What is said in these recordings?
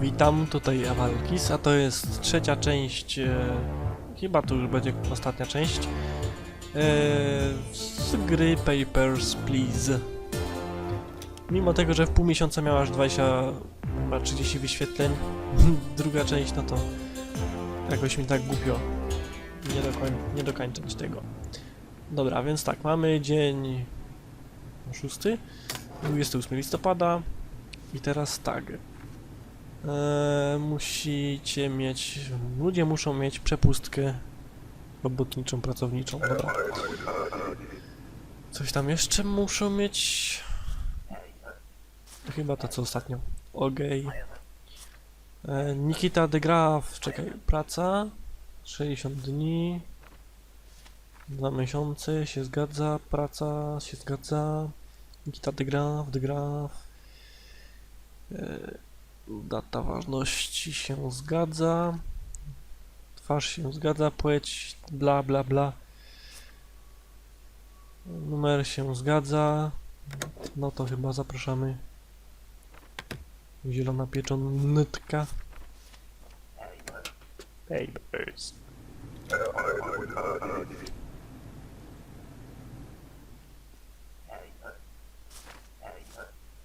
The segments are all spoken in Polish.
Witam, tutaj Avalkis, a to jest trzecia część, e, chyba to już będzie ostatnia część, e, z gry Papers, Please. Mimo tego, że w pół miesiąca miała aż 20, chyba 30 wyświetleń, druga część, no to jakoś mi tak głupio nie, dokoń, nie dokończyć tego. Dobra, więc tak, mamy dzień 6, 28 listopada i teraz tak. Eee, musicie mieć. Ludzie muszą mieć przepustkę robotniczą, pracowniczą. Dobra. Coś tam jeszcze muszą mieć. Chyba to co ostatnio. Ogej. Eee, Nikita de Graaf, czekaj, praca. 60 dni. Dwa miesiące się zgadza, praca się zgadza. Nikita de Graaf, de Graaf. Eee, Data ważności się zgadza. Twarz się zgadza, płeć, bla bla bla. Numer się zgadza. No to chyba zapraszamy. Zielona pieczonytka. Papers.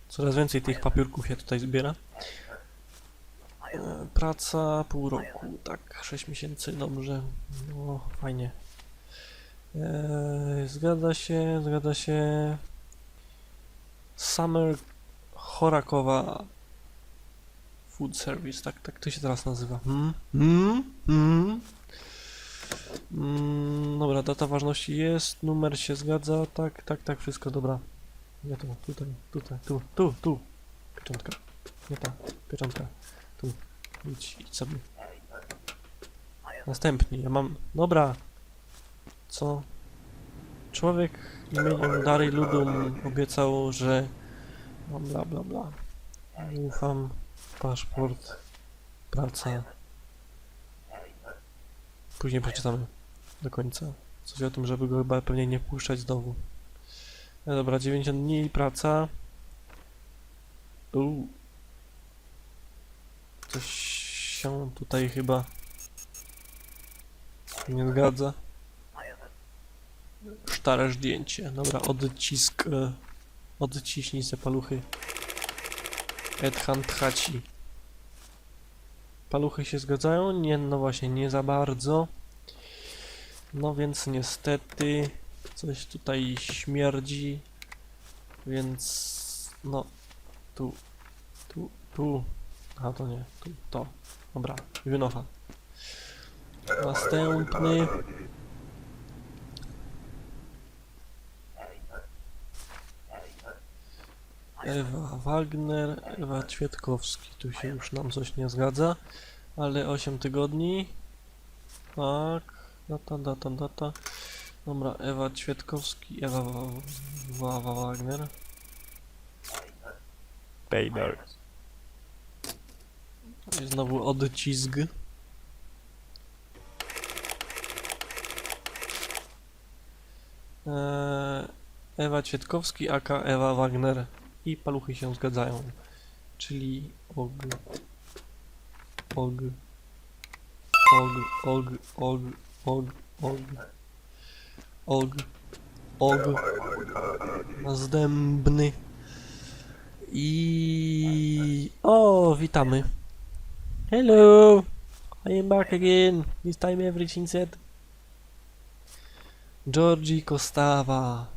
Coraz więcej tych papiurków się tutaj zbiera. E, Praca pół roku, tak, 6 miesięcy, dobrze, no fajnie. E, zgadza się, zgadza się. Summer Chorakowa Food Service, tak, tak to się teraz nazywa. Hmm? Hmm? Hmm? Mm, dobra, data ważności jest, numer się zgadza, tak, tak, tak, wszystko, dobra. Nie tu, tutaj, tutaj, tu, tu, tu. Pieczątka. Nie ta, pieczątka. Tu. Idź, idź sobie. Następnie, ja mam... Dobra. Co? Człowiek imieniem Dary Ludum obiecał, że... Bla bla bla. Ufam. Paszport. Praca. Później przeczytamy do końca. Coś o tym, żeby go chyba pewnie nie wpuszczać znowu. No dobra, 90 dni praca. Uuu. Coś się tutaj chyba nie zgadza. Stare zdjęcie. Dobra, odcisk. E, odciśnij se paluchy. Edhan Tchaci. Paluchy się zgadzają? Nie, no właśnie, nie za bardzo. No więc niestety coś tutaj śmierdzi. Więc no tu, tu, tu. A to nie, tu, to. Dobra, wynocha. Następny. Ewa Wagner, Ewa Ćwietkowski. Tu się już nam coś nie zgadza, ale 8 tygodni. Tak, data, data, data. Dobra, Ewa Ćwietkowski, Ewa Wa- Wa- Wa- Wagner. Baby. I znowu odcisk. Eee, Ewa Ćwietkowski, aka Ewa Wagner. I paluchy się zgadzają. Czyli og. Og. Og, og, og, og, og. Og. Og. Zdębny. I... O, witamy. Hello! I am back again. This time everything set. Georgi Kostawa.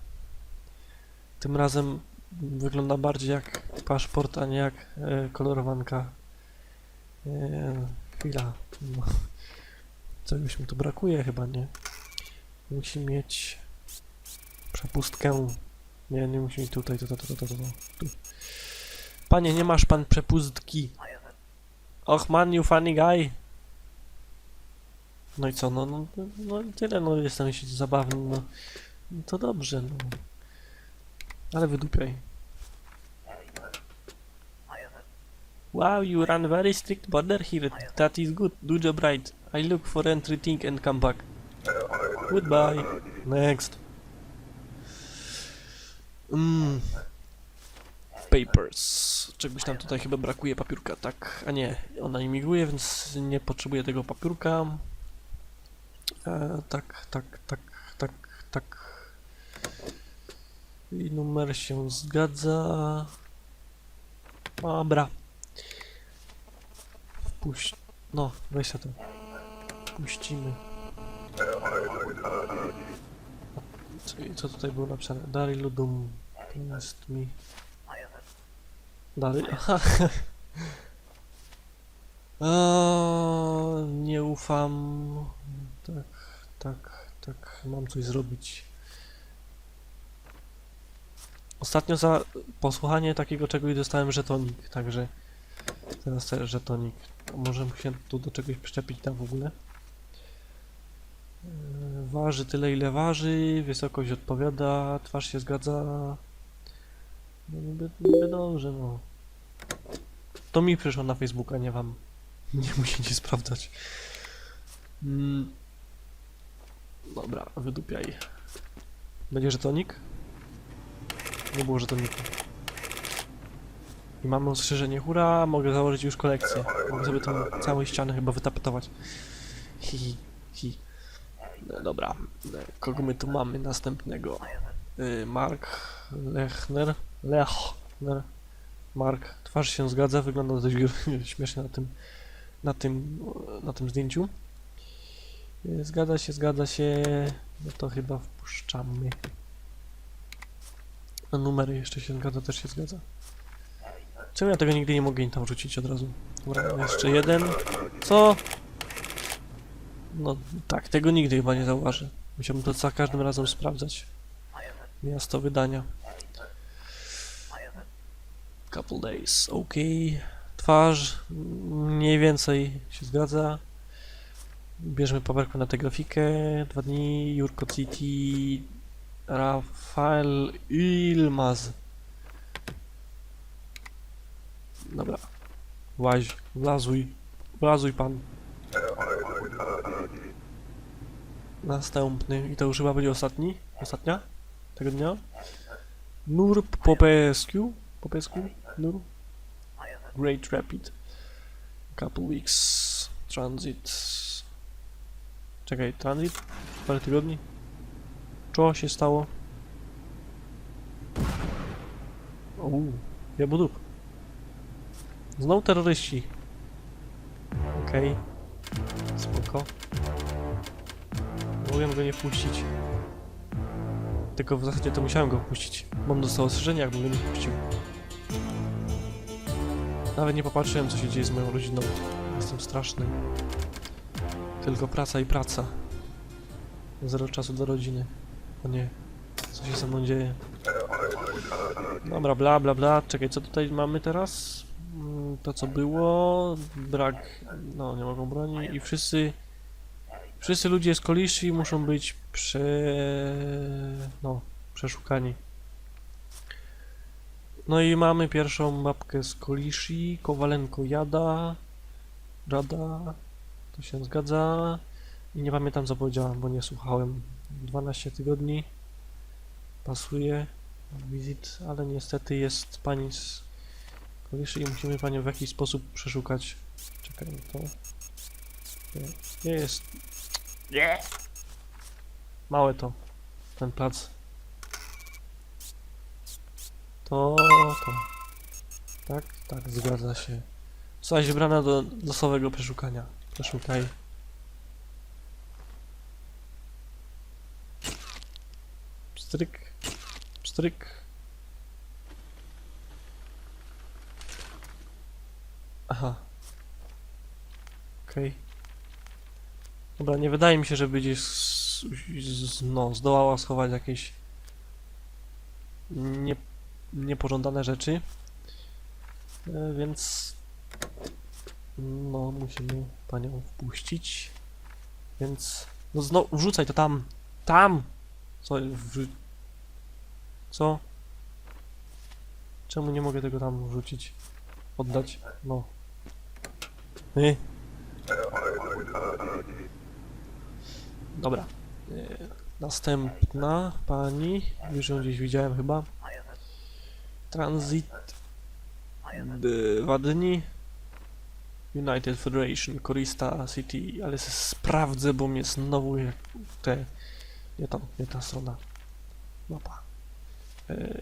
Tym razem wygląda bardziej jak paszport, a nie jak e, kolorowanka. E, chwila. No. Czegoś mu tu brakuje chyba, nie? Musi mieć przepustkę. Nie, nie musi mieć tutaj, to, to, to, to, to, to, tu. Panie, nie masz pan przepustki. Och man, you funny guy. No i co, no, no, no, no tyle, no jestem zabawny, no. no to dobrze, no. Ale wydupiaj. Wow, you run very strict border here. That is good. Do job right. I look for entry thing and come back. Goodbye. Next. Mm. Papers. Czegoś tam tutaj chyba brakuje papiurka, tak? A nie, ona imiguje, więc nie potrzebuję tego papiurka. E, tak, tak, tak, tak, tak. I numer się zgadza. Dobra. Wpuść. No, weź to. Wpuścimy. Co, co tutaj było napisane? Dalej ludum. Jest mi. Dalej. Aha. A, nie ufam. Tak, tak, tak. Mam coś zrobić. Ostatnio za posłuchanie takiego czegoś dostałem żetonik, także teraz żetonik. A Może się tu do czegoś przyczepić tam w ogóle. Yy, Waży tyle ile waży, wysokość odpowiada, twarz się zgadza. No niby, niby dobrze, no. To mi przyszło na Facebooka, nie wam. Nie musicie sprawdzać. Mm. Dobra, wydupiaj. Będzie żetonik? Nie było żetoniku. I mamy ostrzeżenie, hura, mogę założyć już kolekcję. Mogę sobie tą całą ścianę chyba wytapetować. Hi, hi, hi. No, dobra, e, kogo my tu mamy następnego? Y, Mark Lechner. Lechner. Mark, twarz się zgadza, wygląda dość śmiesznie na tym, na tym, na tym zdjęciu. Zgadza się, zgadza się. No to chyba wpuszczamy. A numery jeszcze się zgadza, też się zgadza. Czemu ja tego nigdy nie mogę im tam wrzucić od razu? Dobra, jeszcze jeden. Co? No tak, tego nigdy chyba nie zauważy. Musiałbym to za każdym razem sprawdzać. Miasto wydania. Couple days, ok. Twarz, mniej więcej się zgadza. Bierzemy paperkę na tę grafikę. Dwa dni, Jurko City, Rafael Ilmaz. Dobra. Łaź, wlazuj, wlazuj pan. Następny, i to już chyba będzie ostatni, ostatnia tego dnia. Nur Popescu, Popescu, Nur. Great Rapid. Couple weeks, transit. Czekaj, transit? Parę tygodni? Co się stało? Uuu, jabuduk. Znowu terroryści. Okej. Spoko. Mogłem go nie wpuścić. Tylko w zasadzie to musiałem go wpuścić. Mam dostał ostrzeżenie, jakbym go nie wpuścił. Nawet nie popatrzyłem, co się dzieje z moją rodziną. Jestem straszny. Tylko praca i praca. Zero czasu do rodziny. O nie. Co się ze mną dzieje? Dobra, bla bla bla. Czekaj, co tutaj mamy teraz? Mm, To co było, brak, no nie mogą broni i wszyscy, wszyscy ludzie z Koliszy muszą być prze, no, przeszukani. No i mamy pierwszą mapkę z Koliszy, Kowalenko jada, Rada, to się zgadza i nie pamiętam co powiedziałem, bo nie słuchałem. 12 tygodni, pasuje, wizyt, ale niestety jest pani z Koliszy i musimy panią w jakiś sposób przeszukać. Czekaj, to... Nie, nie jest... Nie! Małe to. Ten plac. To... to. Tak, tak, zgadza się. Zostałaś wybrana do losowego przeszukania. Przeszukaj. Pstryk. Pstryk. Aha. Okej. Dobra, nie wydaje mi się, że będzie s- z, no, zdołała schować jakieś nie, niepożądane rzeczy. E, więc no, musimy panią wpuścić. Więc no znowu wrzucaj to tam. Tam! Co? Co? Czemu nie mogę tego tam wrzucić? Oddać? No. Y. Dobra. Y, Następna pani. Już ją gdzieś widziałem chyba. Transit. Dwa dni. United Federation, Korista City, ale sprawdzę, bo mnie znowu te... Nie tam, nie ta strona. Mapa. E,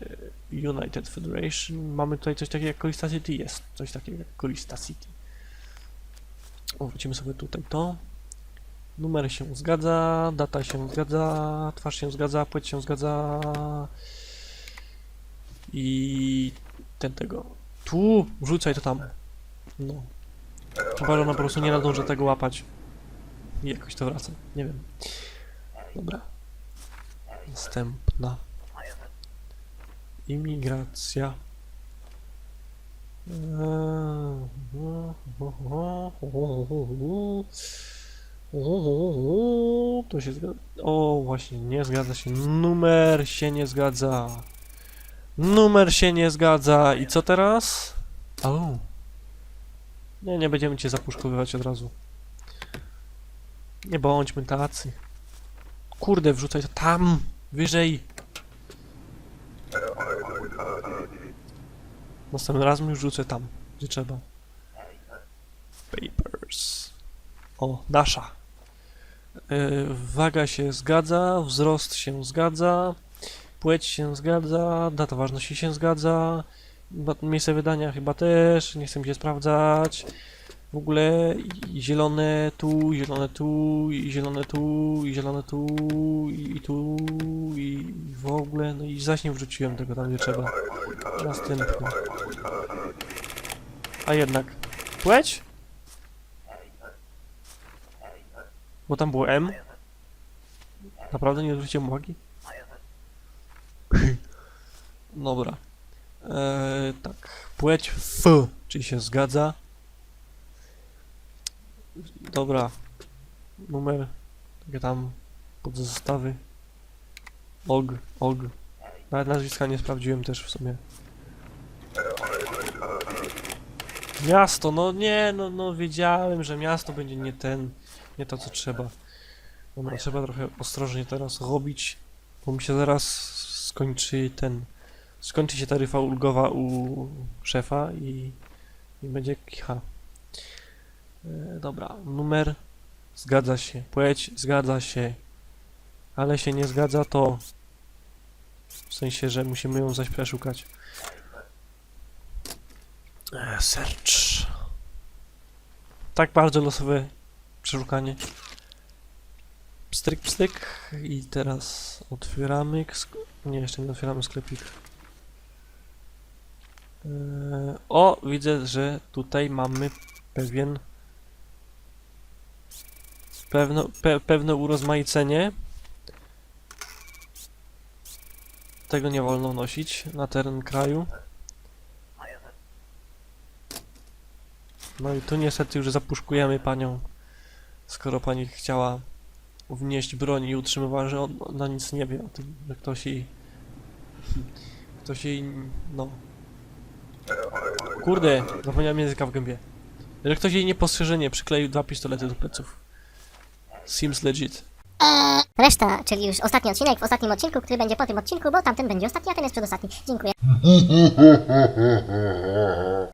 United Federation. Mamy tutaj coś takiego jak Korista City? Jest coś takiego jak Korista City. Wrócimy sobie tutaj to. Numer się zgadza, data się zgadza, twarz się zgadza, płeć się zgadza. I ten tego. Tu, wrzucaj to tam. No. Ona po prostu nie nadąży tego łapać. I jakoś to wraca. Nie wiem. Dobra. Następna. Imigracja. To się zgadza. O, właśnie, nie zgadza się. Numer się nie zgadza. Numer się nie zgadza. I co teraz? O. Nie, nie będziemy cię zapuszkowywać od razu. Nie bądźmy tacy. Kurde, wrzucaj to tam! Wyżej! Następnym razem już rzucę tam, gdzie trzeba. Papers. O, nasza. Yy, waga się zgadza, wzrost się zgadza, płeć się zgadza, data ważności się zgadza, miejsce wydania chyba też, nie chcę mi się sprawdzać. W ogóle i- i zielone tu, zielone tu, i zielone tu, i zielone tu, i tu, i w ogóle, no i zaś nie wrzuciłem tego tam, gdzie trzeba. Następny. A jednak. Płeć? Bo tam było M? Naprawdę nie zwróciłem uwagi? Dobra. Eee, tak. Płeć F, czyli się zgadza. Dobra. Numer. Takie tam podzestawy. Og, og. Nawet nazwiska nie sprawdziłem też w sumie. Miasto, no nie, no, no wiedziałem, że miasto będzie nie ten, nie to co trzeba. Dobra, trzeba trochę ostrożnie teraz robić, bo mi się zaraz skończy ten, skończy się taryfa ulgowa u szefa i, i będzie kicha. E, dobra, numer zgadza się, płeć zgadza się, ale się nie zgadza to, w sensie, że musimy ją zaś przeszukać. E, Search. Tak bardzo losowe przeszukanie. Pstryk, pstryk. I teraz otwieramy. Nie, jeszcze nie otwieramy sklepik. E, O, widzę, że tutaj mamy pewien. Pewno, pe, pewne urozmaicenie. Tego nie wolno nosić na teren kraju. No i tu niestety już zapuszkujemy panią, skoro pani chciała wnieść broń i utrzymywała, że on- ona nic nie wie o tym, że ktoś jej... Ktoś jej... no... Kurde, zapomniałem języka w gębie. Że ktoś jej niepostrzeżenie przykleił dwa pistolety do pleców. Seems legit. Reszta, czyli już ostatni odcinek w ostatnim odcinku, który będzie po tym odcinku, bo tamten będzie ostatni, a ten jest przedostatni. Dziękuję.